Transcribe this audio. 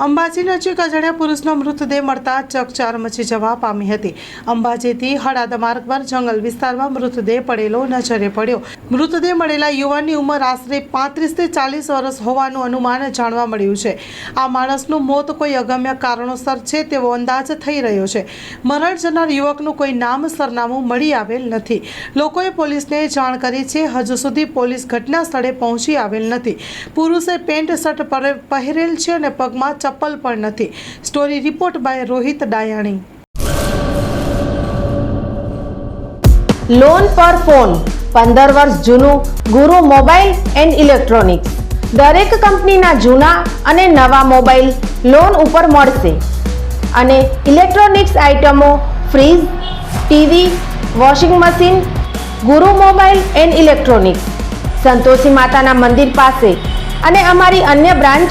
અંબાજી નજીક અજાણ્યા પુરુષનો મૃતદેહ મળતા ચકચાર મચી જવા પામી હતી. અંબાજીથી હળાદ માર્ગ પર જંગલ વિસ્તારમાં મૃતદેહ પડેલો નજરે પડ્યો. મૃતદેહ મળેલા યુવાનની ઉંમર આશરે પાંત્રીસથી ચાલીસ વર્ષ હોવાનું અનુમાન જાણવા મળ્યું છે. આ માણસનું મોત કોઈ અગમ્ય કારણોસર છે તેવો અંદાજ થઈ રહ્યો છે. મરણ જનાર યુવકનું કોઈ નામ, સરનામું મળી આવેલ નથી. લોકોએ પોલીસને જાણ કરી છે, હજુ સુધી પોલીસ ઘટના સ્થળે પહોંચી આવેલ નથી. પુરુષે પેન્ટ શર્ટ પહેરેલ છે અને પગમાં ચપ્પલ પણ નથી. Story report by Rohit Dayani. Loan પર ફોન પંદર વર્ષ જૂનું ગુરુ મોબાઈલ એન્ડ ઇલેક્ટ્રોનિક્સ. દરેક કંપનીના જૂના અને નવા મોબાઈલ લોન ઉપર મળશે. અને ઇલેક્ટ્રોનિક્સ આઇટમો fridge, TV, washing machine, Guru mobile and electronics. Santoshi માતાના મંદિર પાસે. અને અમારી અન્ય branch